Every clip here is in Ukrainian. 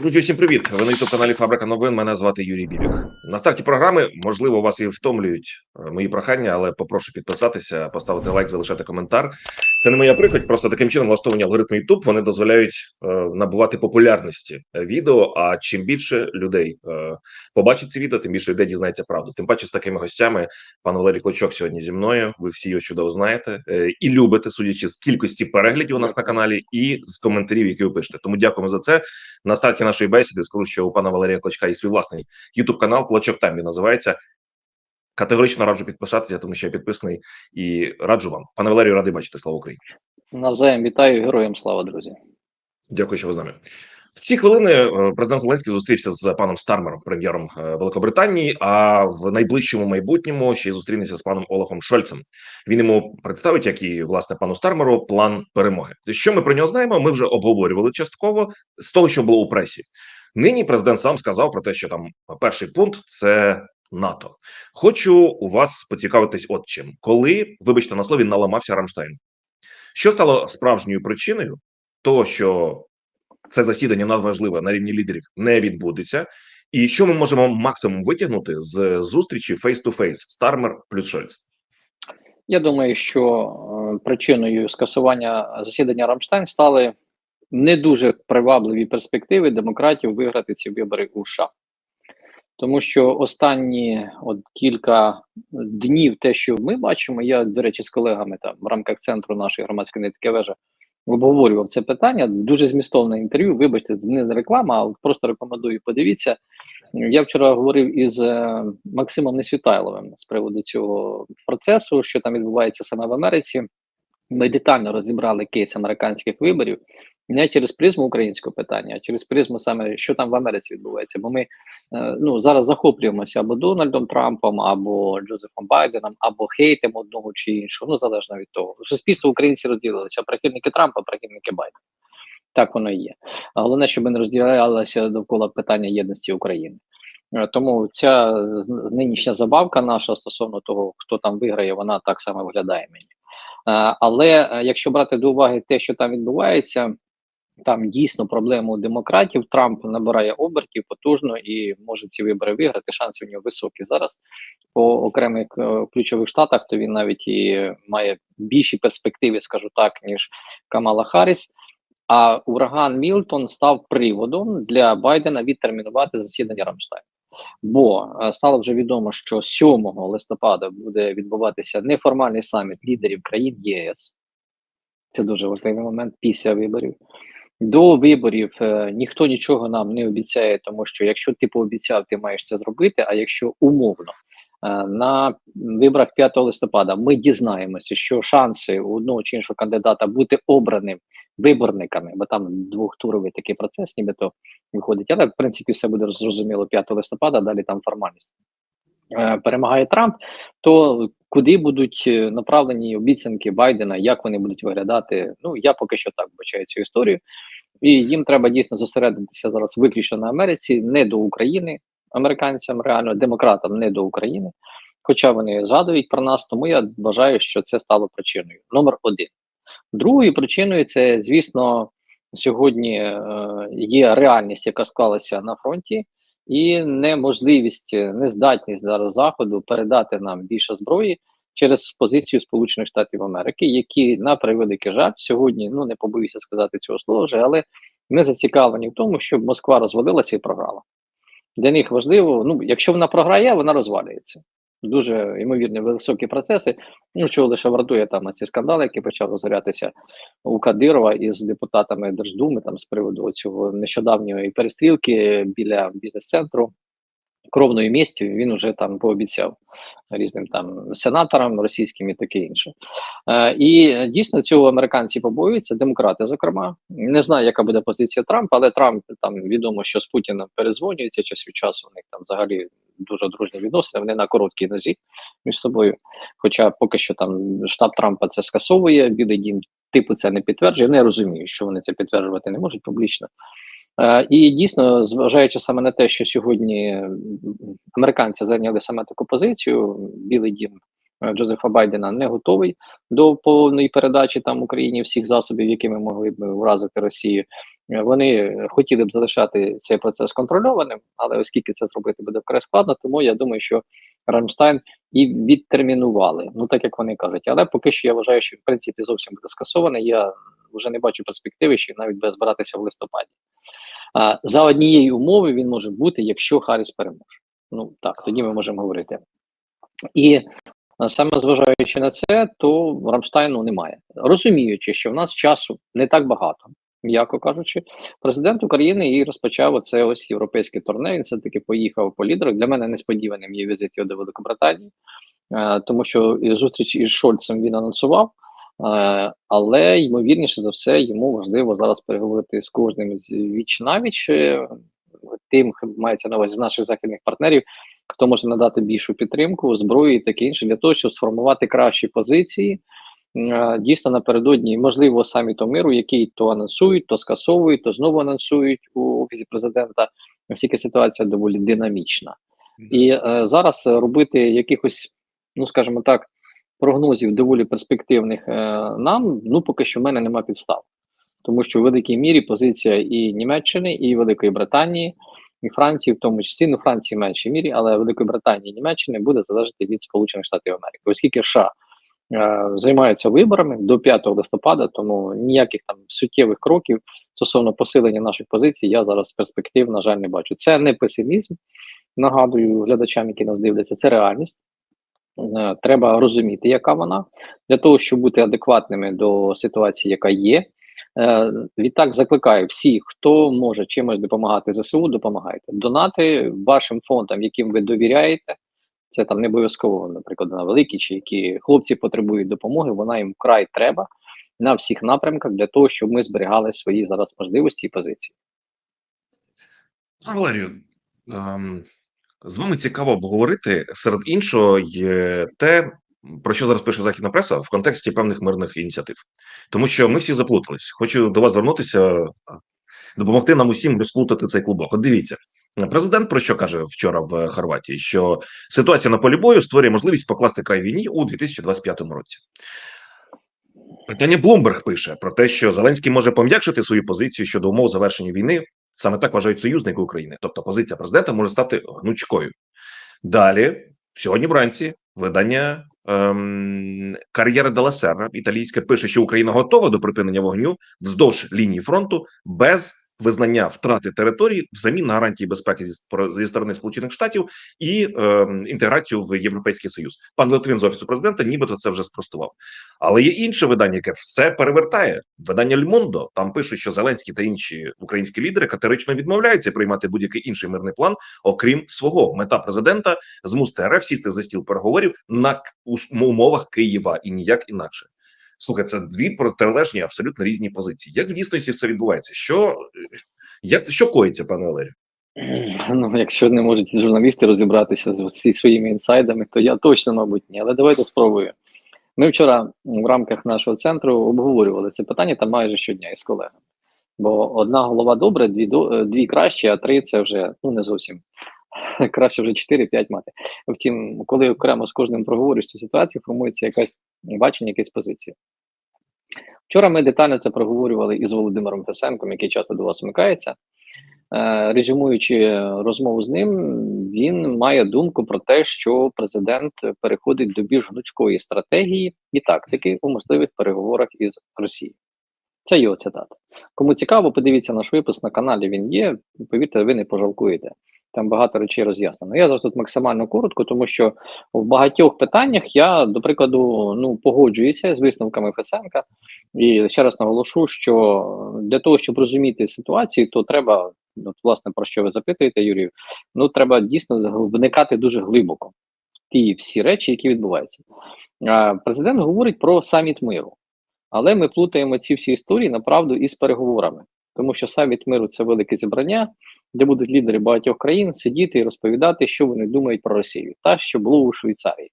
Друзі, всім привіт! Ви на youtube каналі Фабрика новин. Мене звати Юрій Бібік. На старті програми можливо вас і втомлюють е, мої прохання, але попрошу підписатися, поставити лайк, залишати коментар. Це не моя прихоть, просто таким чином влаштовані алгоритми YouTube вони дозволяють е, набувати популярності відео. А чим більше людей е, побачить це відео, тим більше людей дізнається правду. Тим паче з такими гостями. Пан Валерій Клочок сьогодні зі мною. Ви всі його чудово знаєте е, і любите, судячи з кількості переглядів у нас на каналі, і з коментарів, які ви пишете. Тому дякуємо за це. На старті нашої бесіди скажу, що у пана Валерія Клочка є свій власний youtube канал Клочок там він називається. Категорично раджу підписатися, тому що я підписаний і раджу вам. Пане Валерію, радий бачити. Слава Україні! Навзаєм вітаю героям слава, друзі. Дякую, що ви з нами. В ці хвилини е, президент Зеленський зустрівся з паном Стармером, прем'єром е, Великобританії. А в найближчому майбутньому ще й зустрінеться з паном Олафом Шольцем. Він йому представить, як і власне пану Стармеру, план перемоги. Що ми про нього знаємо? Ми вже обговорювали частково з того, що було у пресі. Нині президент сам сказав про те, що там перший пункт це НАТО. Хочу у вас поцікавитись, от чим, коли, вибачте на слові, наламався Рамштайн. Що стало справжньою причиною того, що це засідання надважливе на рівні лідерів не відбудеться, і що ми можемо максимум витягнути з зустрічі face-to-face Стармер плюс Шольц? Я думаю, що е, причиною скасування засідання Рамштайн стали не дуже привабливі перспективи демократів виграти ці вибори у США. Тому що останні от кілька днів, те, що ми бачимо, я, до речі, з колегами там в рамках центру нашої громадської нетики вежа обговорював це питання. Дуже змістовне інтерв'ю. Вибачте, не реклама, а просто рекомендую. Подивіться. Я вчора говорив із е, Максимом Несвітайловим з приводу цього процесу, що там відбувається саме в Америці. Ми детально розібрали кейс американських виборів не через призму українського питання, а через призму саме що там в Америці відбувається. Бо ми е, ну зараз захоплюємося або Дональдом Трампом, або Джозефом Байденом, або хейтимо одного чи іншого. Ну залежно від того. Суспільство українці розділилися прихильники Трампа, прихильники Байдена. Так воно і є. Головне, щоб ми не розділялися довкола питання єдності України. Е, Тому ця нинішня забавка наша стосовно того, хто там виграє, вона так само виглядає мені. Е, Але е, якщо брати до уваги те, що там відбувається, там дійсно проблема у демократів. Трамп набирає обертів потужно і може ці вибори виграти. Шанси у нього високі зараз по окремих е, ключових штатах. То він навіть і має більші перспективи, скажу так, ніж Камала Харріс. А ураган Мілтон став приводом для Байдена відтермінувати засідання Рамштайн. Бо е, стало вже відомо, що 7 листопада буде відбуватися неформальний саміт лідерів країн ЄС. Це дуже важливий момент після виборів. До виборів е, ніхто нічого нам не обіцяє, тому що якщо ти пообіцяв, ти маєш це зробити. А якщо умовно на виборах 5 листопада ми дізнаємося, що шанси у одного чи іншого кандидата бути обраним виборниками, бо там двохтуровий такий процес, нібито виходить. Але в принципі все буде зрозуміло 5 листопада. Далі там формальність. Е, Перемагає Трамп, то куди будуть е, направлені обіцянки Байдена, як вони будуть виглядати? Ну я поки що так бачаю цю історію, і їм треба дійсно зосередитися зараз виключно на Америці, не до України, американцям, реально демократам, не до України. Хоча вони згадують про нас, тому я вважаю, що це стало причиною. Номер один. Другою причиною це, звісно, сьогодні е, є реальність, яка склалася на фронті, і неможливість, е, нездатність зараз заходу передати нам більше зброї через позицію Сполучених Штатів Америки, які на превеликий жаль сьогодні, ну не побоюся сказати цього слова, вже, але не зацікавлені в тому, щоб Москва розвалилася і програла. Для них важливо, ну якщо вона програє, вона розвалюється. Дуже ймовірні високі процеси. Ну чого лише вартує там ці скандали, які почав розгорятися у Кадирова із депутатами Держдуми, там з приводу цього нещодавньої перестрілки біля бізнес-центру кровною місті. Він уже там пообіцяв різним там сенаторам російським і таке інше. Е, і дійсно цього американці побоюються, демократи, зокрема. Не знаю, яка буде позиція Трампа, але Трамп там відомо, що з Путіним перезвонюється час від часу. У них там взагалі дуже дружні відносини. Вони на короткій нозі між собою. Хоча поки що там штаб Трампа це скасовує, Білий дім типу це не підтверджує. Не розумію, що вони це підтверджувати не можуть публічно. Е, і дійсно, зважаючи саме на те, що сьогодні американці зайняли саме таку позицію, Білий Дім е, Джозефа Байдена не готовий до повної передачі там Україні всіх засобів, якими могли б вразити Росію. Е, Вони хотіли б залишати цей процес контрольованим, але оскільки це зробити буде вкрай складно, тому я думаю, що Рамштайн і відтермінували, ну так як вони кажуть. Але поки що я вважаю, що в принципі зовсім буде скасований. Я вже не бачу перспективи, що навіть буде збиратися в листопаді. А, за однієї умови він може бути, якщо Харріс переможе. Ну так, тоді ми можемо говорити. І саме зважаючи на це, то Рамштайну немає. Розуміючи, що в нас часу не так багато, м'яко кажучи, президент України і розпочав оце ось європейське турне. Він все-таки поїхав по лідерах. Для мене несподіваним є візит його до Великобританії, тому що зустріч із Шольцем він анонсував. Е, але ймовірніше за все, йому важливо зараз переговорити з кожним з віч навіч е, тим, мається на увазі з наших західних партнерів, хто може надати більшу підтримку, зброю і таке інше для того, щоб сформувати кращі позиції. Е, Дійсно, напередодні можливо саміту миру, який то анонсують, то скасовують, то знову анонсують у офісі президента. Оскільки ситуація доволі динамічна, і е, зараз робити якихось, ну скажімо так, прогнозів доволі перспективних е, нам, ну поки що в мене нема підстав, тому що в великій мірі позиція і Німеччини, і Великої Британії, і Франції, в тому числі, ну Франції в меншій мірі, але Великої Британії і Німеччини буде залежати від Сполучених Штатів Америки, оскільки США е, займаються виборами до 5 листопада, тому ніяких там суттєвих кроків стосовно посилення наших позицій я зараз перспектив, на жаль, не бачу. Це не песимізм. Нагадую глядачам, які нас дивляться, це реальність. Е, Треба розуміти, яка вона для того, щоб бути адекватними до ситуації, яка є. Е, Відтак закликаю всіх, хто може чимось допомагати ЗСУ, допомагайте. Донати вашим фондам, яким ви довіряєте. Це там не обов'язково, наприклад, на великі чи які хлопці потребують допомоги. Вона їм вкрай треба на всіх напрямках для того, щоб ми зберігали свої зараз можливості і позиції. Валерію, ем, з вами цікаво обговорити серед іншого є те, про що зараз пише західна преса в контексті певних мирних ініціатив, тому що ми всі заплутались. Хочу до вас звернутися, допомогти нам усім розплутати цей клубок. От дивіться, президент про що каже вчора в Хорватії, що ситуація на полі бою створює можливість покласти край війні у 2025 році. Питання Блумберг пише про те, що Зеленський може пом'якшити свою позицію щодо умов завершення війни. Саме так вважають союзники України. Тобто позиція президента може стати гнучкою. Далі, сьогодні вранці, видання ем, Кар'єра Дела італійське пише, що Україна готова до припинення вогню вздовж лінії фронту без визнання втрати території взамін на гарантії безпеки зі, зі сторони Сполучених Штатів і ем, інтеграцію в Європейський Союз. Пан Литвин з офісу президента, нібито це вже спростував. Але є інше видання, яке все перевертає. Видання Льмондо там пишуть, що Зеленський та інші українські лідери категорично відмовляються приймати будь-який інший мирний план, окрім свого. Мета президента змусити РФ сісти за стіл переговорів на умовах Києва і ніяк інакше. Слухай, це дві протилежні, абсолютно різні позиції. Як в дійсності все відбувається? Що як що коїться, пане Валерію? Ну, якщо не можуть журналісти розібратися з зі своїми інсайдами, то я точно, мабуть, ні. Але давайте спробую. Ми вчора в рамках нашого центру обговорювали це питання там майже щодня із колегами. Бо одна голова добре, дві дві краще, а три це вже ну не зовсім краще вже 4-5 мати. Втім, коли окремо з кожним проговорюєш цю ситуацію, формується якась бачення, якась позиція. Вчора ми детально це проговорювали із Володимиром Фесенком, який часто до вас вмикається. Е, резюмуючи розмову з ним, він має думку про те, що президент переходить до більш гнучкої стратегії і тактики у можливих переговорах із Росією. Це його цитата. Кому цікаво, подивіться наш випуск на каналі. Він є. Повірте, ви не пожалкуєте. Там багато речей роз'яснено. Я зараз тут максимально коротко, тому що в багатьох питаннях я, до прикладу, ну погоджуюся з висновками Фесенка. І ще раз наголошу, що для того, щоб розуміти ситуацію, то треба, от, власне, про що ви запитуєте, Юрію, ну треба дійсно вникати дуже глибоко в ті всі речі, які відбуваються. Президент говорить про саміт миру, але ми плутаємо ці всі історії направду із переговорами, тому що саміт миру це велике зібрання, де будуть лідери багатьох країн сидіти і розповідати, що вони думають про Росію, та що було у Швейцарії.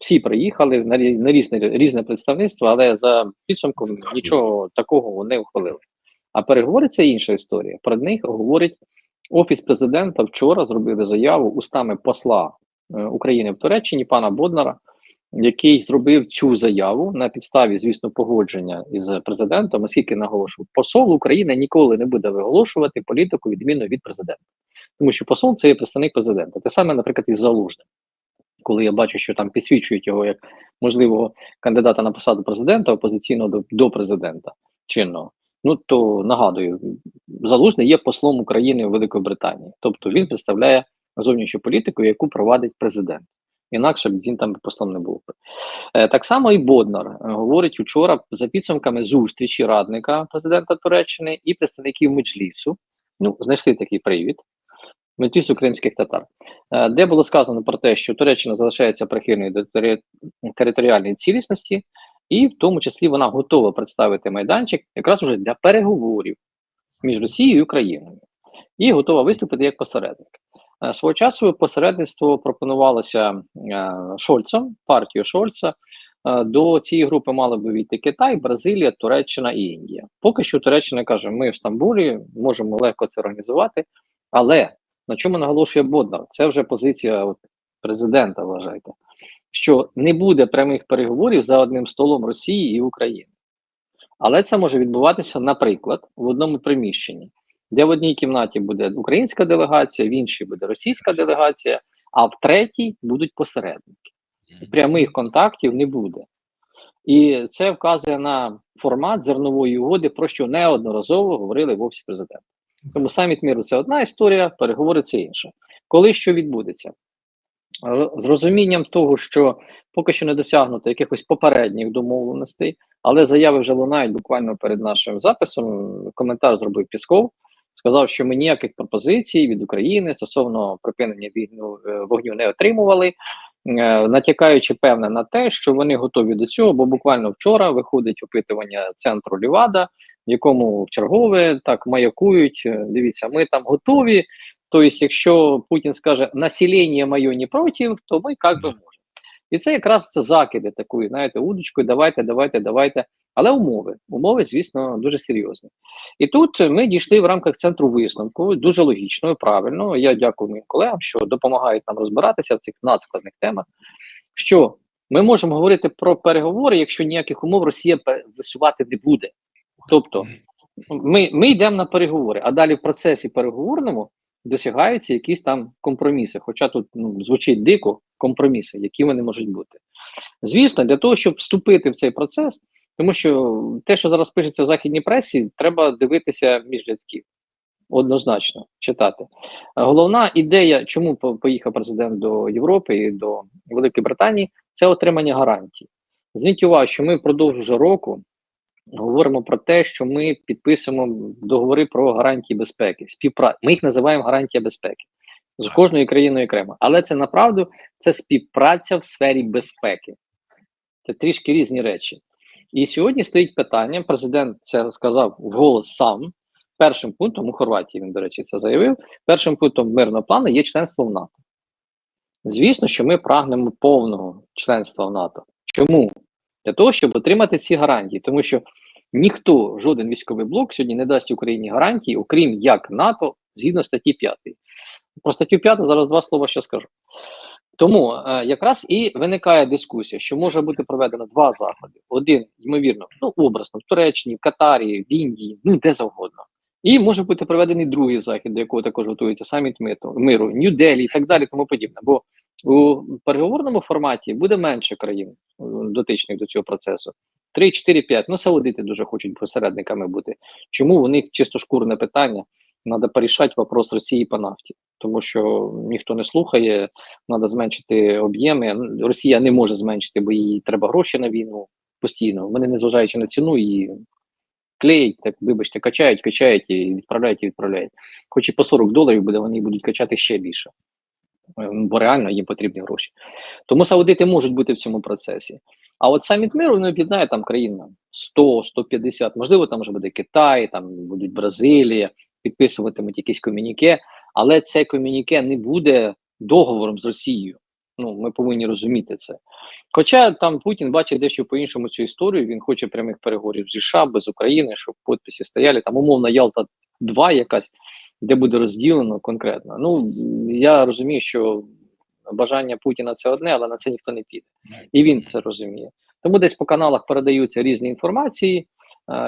Всі приїхали на, на різне, різне представництво, але за підсумком нічого такого не ухвалили. А переговори це інша історія. Про них говорить офіс президента. Вчора зробили заяву устами посла е, України в Туреччині, пана Боднара, який зробив цю заяву на підставі, звісно, погодження із президентом, оскільки наголошував, посол України ніколи не буде виголошувати політику відмінно від президента, тому що посол це є представник президента. Те саме, наприклад, із залужним. Коли я бачу, що там підсвічують його як можливого кандидата на посаду президента опозиційного до, до президента чинного, ну то нагадую, залужний є послом України у Великобританії, тобто він представляє зовнішню політику, яку провадить президент. Інакше б він там послом не був. Е, так само і Боднар е, говорить вчора за підсумками зустрічі радника президента Туреччини і представників Меджлісу. Ну, знайшли такий привід. Меджлісу кримських татар, е, де було сказано про те, що Туреччина залишається прихильною до тери- територіальної цілісності, і в тому числі вона готова представити майданчик якраз уже для переговорів між Росією і Україною, і готова виступити як посередник. Е, Свого часу посередництво пропонувалося е, Шольцем, партією Шольца. Е, До цієї групи мали би війти Китай, Бразилія, Туреччина і Індія. Поки що Туреччина каже, ми в Стамбулі можемо легко це організувати, але на чому наголошує Боднар? Це вже позиція президента, вважайте, що не буде прямих переговорів за одним столом Росії і України. Але це може відбуватися, наприклад, в одному приміщенні, де в одній кімнаті буде українська делегація, в іншій буде російська делегація, а в третій будуть посередники. Прямих контактів не буде. І це вказує на формат зернової угоди, про що неодноразово говорили в офісі президента. Тому саміт міру це одна історія, переговори це інша. Коли що відбудеться? З розумінням того, що поки що не досягнуто якихось попередніх домовленостей, але заяви вже лунають буквально перед нашим записом. Коментар зробив Пісков, сказав, що ми ніяких пропозицій від України стосовно припинення війну е, вогню не отримували, е, натякаючи певне на те, що вони готові до цього, бо буквально вчора виходить опитування центру Лівада, в якому в чергове так маякують. е, Дивіться, ми там готові. Тобто, якщо Путін скаже населення моє не проти, то ми як би можемо. І це якраз це закиди такої, знаєте, удочкою, давайте, давайте, давайте. Але умови, умови, звісно, дуже серйозні. І тут ми дійшли в рамках центру висновку, дуже логічно і правильно. Я дякую моїм колегам, що допомагають нам розбиратися в цих надскладних темах. Що ми можемо говорити про переговори, якщо ніяких умов Росія висувати не буде. Тобто, ми, ми йдемо на переговори, а далі в процесі переговорному досягаються якісь там компроміси. Хоча тут ну, звучить дико компроміси, які вони можуть бути. Звісно, для того, щоб вступити в цей процес, тому що те, що зараз пишеться в західній пресі, треба дивитися між рядків. Однозначно читати. Головна ідея, чому поїхав президент до Європи і до Великої Британії, це отримання гарантій. Зверніть увагу, що ми впродовж року говоримо про те, що ми підписуємо договори про гарантії безпеки. Співпра... Ми їх називаємо гарантія безпеки з кожною країною окремо. Але це направду це співпраця в сфері безпеки. Це трішки різні речі. І сьогодні стоїть питання. Президент це сказав вголос сам. Першим пунктом у Хорватії він, до речі, це заявив. Першим пунктом мирного плану є членство в НАТО. Звісно, що ми прагнемо повного членства в НАТО. Чому? Для того, щоб отримати ці гарантії, тому що ніхто, жоден військовий блок сьогодні не дасть Україні гарантії, окрім як НАТО, згідно статті 5. Про статтю 5 зараз два слова ще скажу. Тому е, якраз і виникає дискусія, що може бути проведено два заходи: один, ймовірно, ну образно, в Туреччині, в Катарі, в Індії, ну де завгодно. І може бути проведений другий захід, до якого також готується саміт миру, Нью-Делі і так далі, тому подібне. Бо у переговорному форматі буде менше країн е, дотичних до цього процесу. 3, 4, 5. Ну, саудити дуже хочуть посередниками бути. Чому у них чисто шкурне питання? Треба порішати вопрос Росії по нафті, тому що ніхто не слухає, треба зменшити об'єми. Росія не може зменшити, бо їй треба гроші на війну постійно. Вони, незважаючи на ціну, її клеять, так вибачте, качають, качають і відправляють і відправляють. Хоч і по 40 доларів буде, вони будуть качати ще більше. Е, Бо реально їм потрібні гроші. Тому саудити можуть бути в цьому процесі. А от саміт миру він об'єднає там країн 100, 150, можливо, там вже буде Китай, там будуть Бразилія, підписуватимуть якісь комюніке, але це комюніке не буде договором з Росією. Ну, ми повинні розуміти це. Хоча там Путін бачить дещо по-іншому цю історію, він хоче прямих переговорів зі США без України, щоб підписи стояли. Там умовна Ялта 2 якась, де буде розділено конкретно. Ну я розумію, що бажання Путіна це одне, але на це ніхто не піде. І він це розуміє. Тому десь по каналах передаються різні інформації.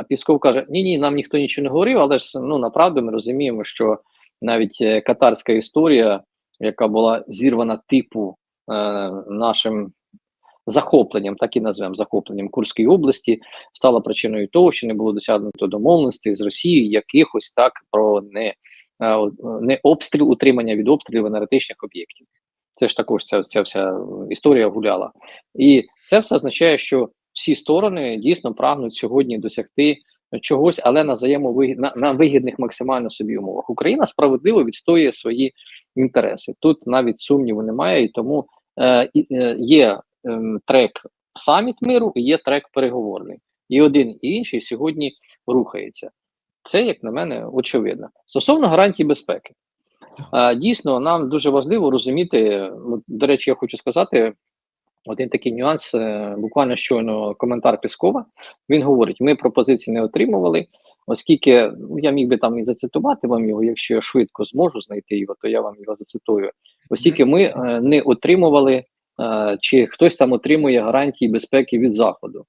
Пісков каже: ні, ні, нам ніхто нічого не говорив, але ж ну направду ми розуміємо, що навіть е, катарська історія, яка була зірвана типу нашим захопленням, так і назвемо захопленням Курської області, стала причиною того, що не було досягнуто домовленостей з Росією якихось так про не, е, не обстріл, утримання від обстрілів енергетичних об'єктів. Це ж також ця, ця вся історія гуляла. І це все означає, що всі сторони дійсно прагнуть сьогодні досягти чогось, але на взаємовигід, на, на вигідних максимально собі умовах. Україна справедливо відстоює свої інтереси. Тут навіть сумніву немає, і тому е, е, є е, трек саміт миру і є трек переговорний. І один і інший сьогодні рухається. Це, як на мене, очевидно. Стосовно гарантій безпеки. Е, Дійсно, нам дуже важливо розуміти. До речі, я хочу сказати один такий нюанс. Буквально щойно коментар Піскова. Він говорить: ми пропозиції не отримували, оскільки ну, я міг би там і зацитувати вам його. Якщо я швидко зможу знайти його, то я вам його зацитую. Оскільки ми е, не отримували, е, чи хтось там отримує гарантії безпеки від заходу.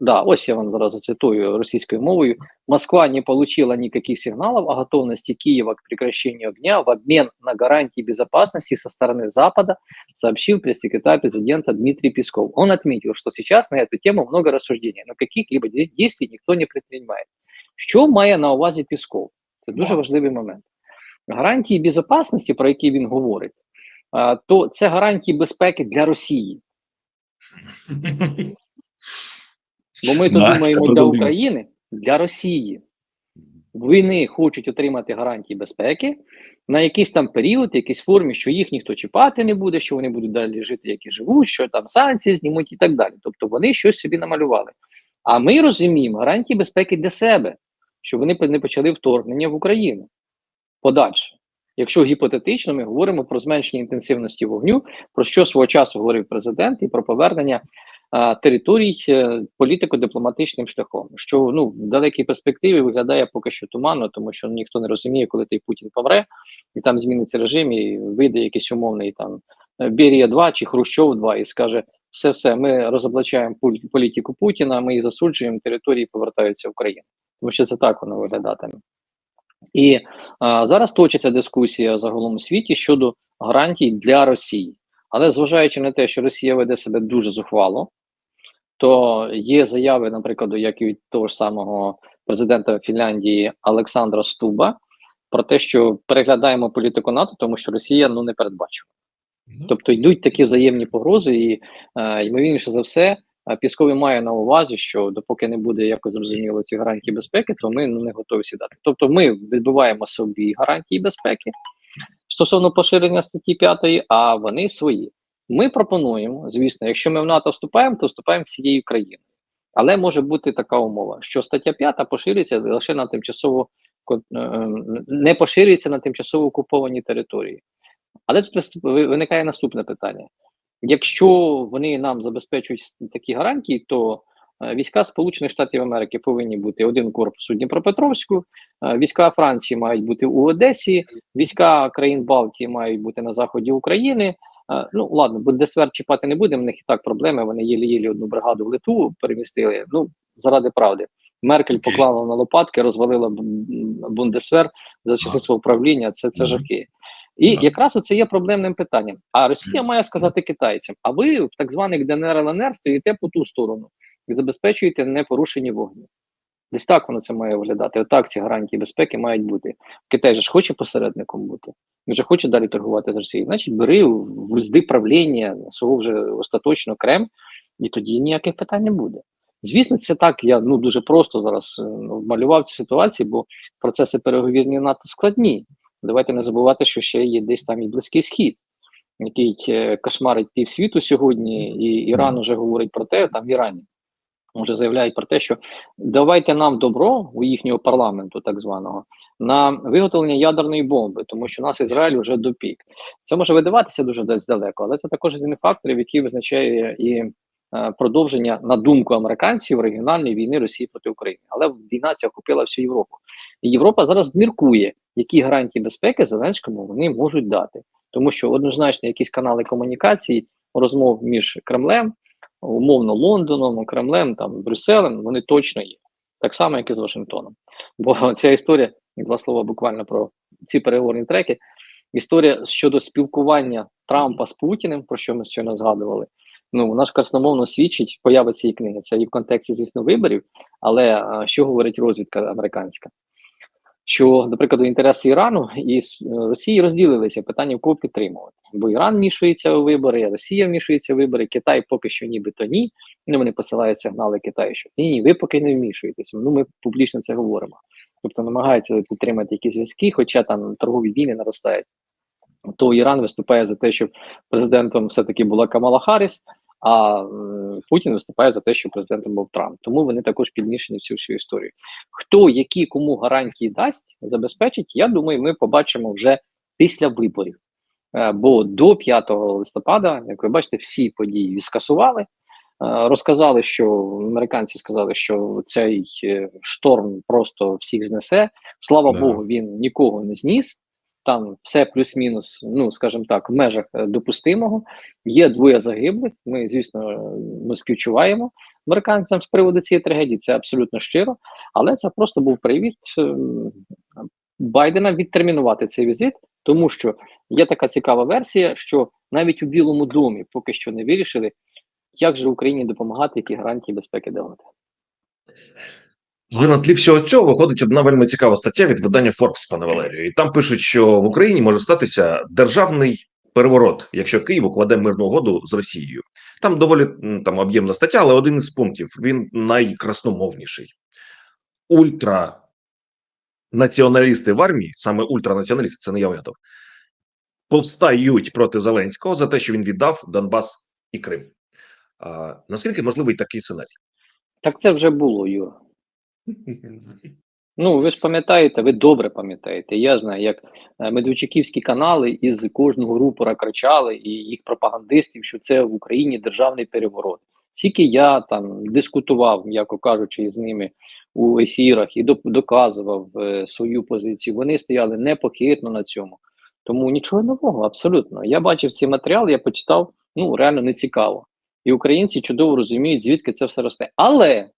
Да, ось я вам зараз зацитую российской мовою. Москва не получила никаких сигналов о готовности Киева к прекращению огня в обмен на гарантии безопасности со стороны Запада, сообщил пресс-секретарь президента Дмитрий Песков. Он отметил, что сейчас на эту тему много рассуждений, но каких-либо действий никто не предпринимает. Що має на увазі Пісков? Це дуже важливий момент. Гарантії безопасності, про які він говорить, то це гарантії безпеки для Росії. Бо ми тут думаємо для. України, для Росії. Вони хочуть отримати гарантії безпеки на якийсь там період, якійсь формі, що їх ніхто чіпати не буде, що вони будуть далі жити, як і живуть, що там санкції знімуть і так далі. Тобто вони щось собі намалювали. А ми розуміємо гарантії безпеки для себе, щоб вони не почали вторгнення в Україну подальше. Якщо гіпотетично ми говоримо про зменшення інтенсивності вогню, про що свого часу говорив президент, і про повернення територій е, політико-дипломатичним шляхом, що ну в далекій перспективі виглядає поки що туманно, тому що ніхто не розуміє, коли той Путін помре, і там зміниться режим, і вийде якийсь умовний там е, Берія 2 чи Хрущов 2 і скаже: все, все, ми розоблачаємо політику Путіна, ми її засуджуємо, території повертаються в Україну. Тому що це так воно виглядатиме. І а, зараз точиться дискусія загалом у світі щодо гарантій для Росії. Але зважаючи на те, що Росія веде себе дуже зухвало, то є заяви, наприклад, як і від того ж самого президента Фінляндії Олександра Стуба, про те, що переглядаємо політику НАТО, тому що Росія ну не передбачила. Тобто йдуть такі взаємні погрози, і е, ймовірніше за все, е, Піскові має на увазі, що допоки не буде якось зрозуміло ці гарантії безпеки, то ми ну, не готові сідати. Тобто, ми відбуваємо собі гарантії безпеки стосовно поширення статті 5, а вони свої. Ми пропонуємо, звісно, якщо ми в НАТО вступаємо, то вступаємо всією країною. Але може бути така умова, що стаття 5 поширюється лише на тимчасово е, е, не поширюється на тимчасово окуповані території. Але тут виникає наступне питання: якщо вони нам забезпечують такі гарантії, то е, війська Сполучених Штатів Америки повинні бути один корпус у Дніпропетровську, війська Франції мають бути у Одесі, війська країн Балтії мають бути на заході України. Е, Ну ладно, Бундесвер чіпати не будемо. В них і так проблеми. Вони єлі-єлі одну бригаду в Литву перемістили. Ну заради правди. Меркель поклала на лопатки, розвалила Бундесвер за часи свого правління. Це це жахи. І якраз це є проблемним питанням. А Росія має сказати китайцям: а ви в так званих ДНР ЛНР стоїте по ту сторону і забезпечуєте непорушення вогню. Десь так воно це має виглядати. Отак ці гарантії безпеки мають бути. Китай же ж хоче посередником бути. Він же хоче далі торгувати з Росією. Значить, бери в узди правління свого вже остаточно Крем, і тоді ніяких питань не буде. Звісно, це так. Я ну дуже просто зараз е, ну, малював цю ситуацію, бо процеси переговірні надто складні. Давайте не забувати, що ще є десь там і близький схід, який е, кошмарить півсвіту сьогодні, і Іран уже говорить про те, там в Ірані вже заявляють про те, що давайте нам добро у їхнього парламенту, так званого, на виготовлення ядерної бомби, тому що нас Ізраїль вже допік. Це може видаватися дуже десь далеко, але це також один із факторів, який визначає і е, продовження на думку американців регіональної війни Росії проти України. Але війна ця охопила всю Європу. І Європа зараз міркує, які гарантії безпеки Зеленському вони можуть дати. тому що однозначно якісь канали комунікації, розмов між Кремлем, умовно Лондоном, Кремлем, там Брюсселем, вони точно є. Так само, як і з Вашингтоном. Бо ця історія, два слова буквально про ці переговорні треки. Історія щодо спілкування Трампа з Путіним, про що ми щойно згадували. Ну, вона ж красномовно свідчить появи цієї книги. Це і в контексті, звісно, виборів. Але що говорить розвідка американська? Що, до прикладу, інтереси Ірану і Росії розділилися питання, кого підтримувати. Бо Іран вмішується у вибори, Росія вмішується у вибори, Китай поки що нібито ні. Ну, вони посилають сигнали Китаю, що ні, ні, ви поки не вмішуєтеся. Ну, ми публічно це говоримо. Тобто намагаються підтримати якісь зв'язки, хоча там торгові війни наростають. То Іран виступає за те, щоб президентом все-таки була Камала Харріс, а Путін виступає за те, щоб президентом був Трамп. Тому вони також підмішані в цю всю історію. Хто які кому гарантії дасть, забезпечить, я думаю, ми побачимо вже після виборів. Е, Бо до 5 листопада, як ви бачите, всі події скасували. Е, Розказали, що американці сказали, що цей е, шторм просто всіх знесе. Слава Да. Богу, він нікого не зніс. Там все плюс-мінус, ну скажімо так, в межах е, допустимого. Є двоє загиблих. Ми, звісно, е, ми співчуваємо американцям з приводу цієї трагедії. Це абсолютно щиро, але це просто був привід ем, Байдена відтермінувати цей візит, тому що є така цікава версія, що навіть у Білому домі поки що не вирішили, як же Україні допомагати, які гарантії безпеки давати. Але на тлі всього цього виходить одна вельми цікава стаття від видання Forbes, пане Валерію. І там пишуть, що в Україні може статися державний переворот, якщо Київ укладе мирну угоду з Росією. Там доволі там об'ємна стаття, але один із пунктів він найкрасномовніший. Ультра націоналісти в армії, саме ультранаціоналісти, це не я вигадав, повстають проти Зеленського за те, що він віддав Донбас і Крим. А, наскільки можливий такий сценарій? Так це вже було, Юра. Ну, ви ж пам'ятаєте, ви добре пам'ятаєте. Я знаю, як е, медведчуківські канали із кожного рупора кричали і їх пропагандистів, що це в Україні державний переворот. Тільки я там дискутував, м'яко кажучи, з ними у ефірах і доказував е, свою позицію. Вони стояли непохитно на цьому. Тому нічого нового, абсолютно. Я бачив цей матеріал, я почитав, ну реально не цікаво. І українці чудово розуміють, звідки це все росте. Але,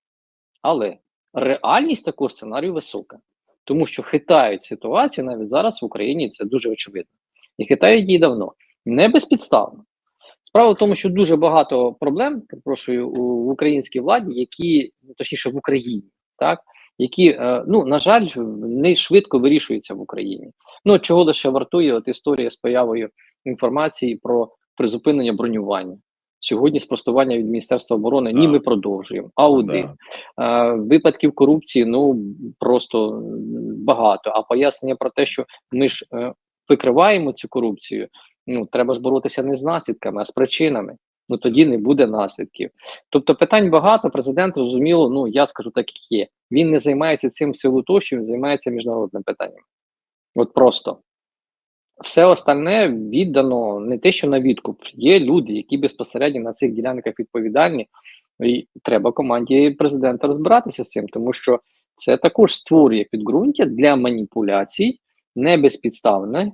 але реальність такого сценарію висока, тому що хитають ситуацію навіть зараз в Україні, це дуже очевидно. І хитають її давно, не безпідставно. Справа в тому, що дуже багато проблем, перепрошую, у, в українській владі, які ну, точніше в Україні, так які, е, ну на жаль, не швидко вирішуються в Україні. Ну чого лише вартує от історія з появою інформації про призупинення бронювання. Сьогодні спростування від Міністерства оборони ні, ми продовжуємо. Аудит, Да. Випадків корупції ну просто багато. А пояснення про те, що ми ж е, викриваємо цю корупцію. Ну треба ж боротися не з наслідками, а з причинами. Ну тоді не буде наслідків. Тобто питань багато. Президент зрозуміло, ну я скажу так, як є. Він не займається цим в силу того, що він займається міжнародним питанням. От просто все остальне віддано не те, що на відкуп. Є люди, які безпосередньо на цих ділянках відповідальні, і треба команді президента розбиратися з цим, тому що це також створює підґрунтя для маніпуляцій, не безпідставне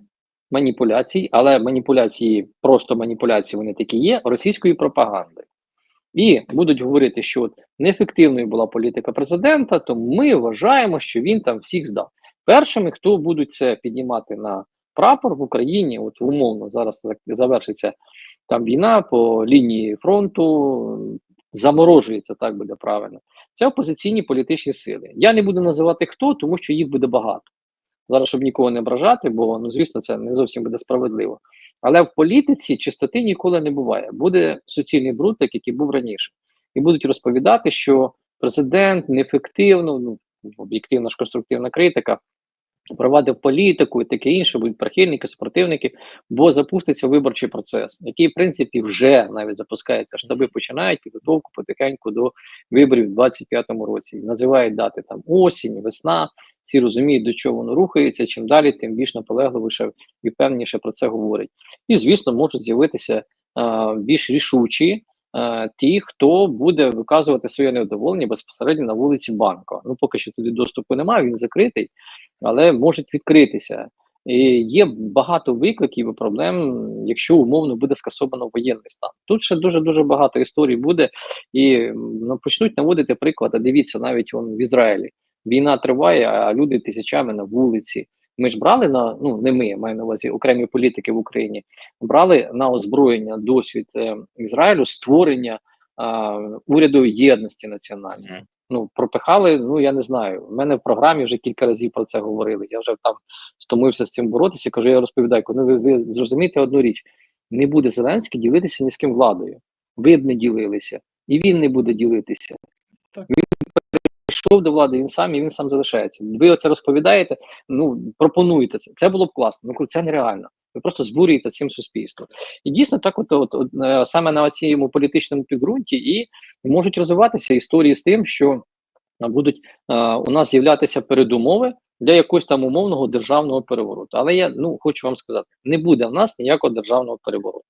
маніпуляцій, але маніпуляції, просто маніпуляції, вони такі є російської пропаганди. І будуть говорити, що от неефективною була політика президента, то ми вважаємо, що він там всіх здав. Першими, хто будуть це піднімати на прапор в Україні, от умовно зараз завершиться там війна по лінії фронту, заморожується, так буде правильно. Це опозиційні політичні сили. Я не буду називати хто, тому що їх буде багато. Зараз, щоб нікого не ображати, бо ну звісно, це не зовсім буде справедливо. Але в політиці чистоти ніколи не буває. Буде суцільний бруд, так який був раніше, і будуть розповідати, що президент неефективно, ну об'єктивна ж конструктивна критика, провадив політику і таке інше, будуть прихильники, супротивники, бо запуститься виборчий процес, який в принципі вже навіть запускається. Штаби починають підготовку потихеньку до виборів в 25-му році. Називають дати там осінь, весна. Всі розуміють, до чого воно рухається. Чим далі, тим більш наполегливіше і певніше про це говорять. І звісно, можуть з'явитися а, більш рішучі. Е, Ті, хто буде виказувати своє невдоволення безпосередньо на вулиці Банка. Ну поки що туди доступу немає, він закритий, але можуть відкритися. І є багато викликів і проблем, якщо умовно буде скасовано воєнний стан. Тут ще дуже дуже багато історій буде, і ну, почнуть наводити приклади. Дивіться, навіть вон в Ізраїлі війна триває, а люди тисячами на вулиці. Ми ж брали на ну не ми, я маю на увазі окремі політики в Україні, брали на озброєння досвід е, Ізраїлю створення е, уряду єдності національної. Мгм. Ну пропихали. Ну я не знаю. У мене в програмі вже кілька разів про це говорили. Я вже там стомився з цим боротися. Кажу, я розповідаю, ну ви, ви зрозумієте одну річ: не буде Зеленський ділитися ні з ким владою. Ви б не ділилися, і він не буде ділитися. Так. Він прийшов до влади, він сам і він сам залишається. Ви оце розповідаєте, ну пропонуєте це. Це було б класно. Ну це нереально. Ви просто збурюєте цим суспільство. І дійсно, так, от, от, от е, саме на цьому політичному підґрунті і можуть розвиватися історії з тим, що будуть е, у нас з'являтися передумови для якогось там умовного державного перевороту. Але я ну хочу вам сказати: не буде в нас ніякого державного перевороту.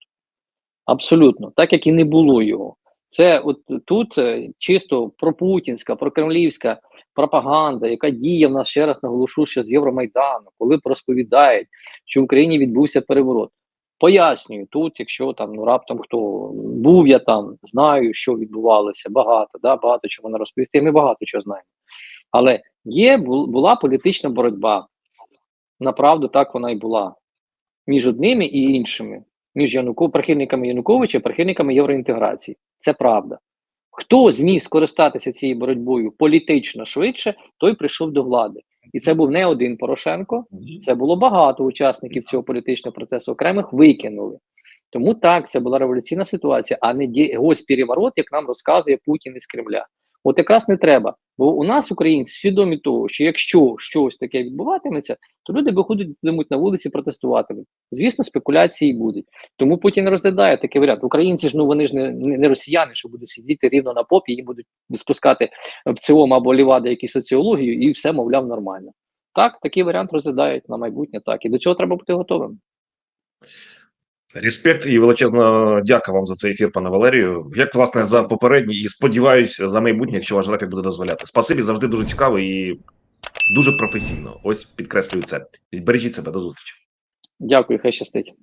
Абсолютно, так як і не було його. Це от тут е, чисто пропутінська, прокремлівська пропаганда, яка діє в нас ще раз наголошу ще з Євромайдану, коли розповідають, що в Україні відбувся переворот. Пояснюю тут, якщо там ну раптом хто був я там, знаю, що відбувалося, багато, да, багато чого не розповісти. Ми багато чого знаємо. Але є була політична боротьба. Направду так вона і була між одними і іншими, між Януко, прихильниками Януковича і прихильниками євроінтеграції. Це правда. Хто зміг скористатися цією боротьбою політично швидше, той прийшов до влади. І це був не один Порошенко, це було багато учасників цього політичного процесу, окремих викинули. Тому так, це була революційна ситуація, а не ді- госпереворот, як нам розказує Путін із Кремля. От якраз не треба. Бо у нас, українці, свідомі того, що якщо щось таке відбуватиметься, то люди виходитимуть на вулиці протестуватимуть. Звісно, спекуляції будуть. Тому Путін розглядає такий варіант. Українці ж ну вони ж не, не, росіяни, що будуть сидіти рівно на попі, і будуть спускати в ЦИОМ або Лівада якісь соціологію, і все, мовляв, нормально. Так, такий варіант розглядають на майбутнє. Так, і до цього треба бути готовим. Респект і величезна дяка вам за цей ефір, пане Валерію. Як власне за попередній, і сподіваюся, за майбутнє, якщо ваш графік буде дозволяти. Спасибі, завжди дуже цікаво і дуже професійно. Ось підкреслюю це. Бережіть себе до зустрічі. Дякую, хай щастить.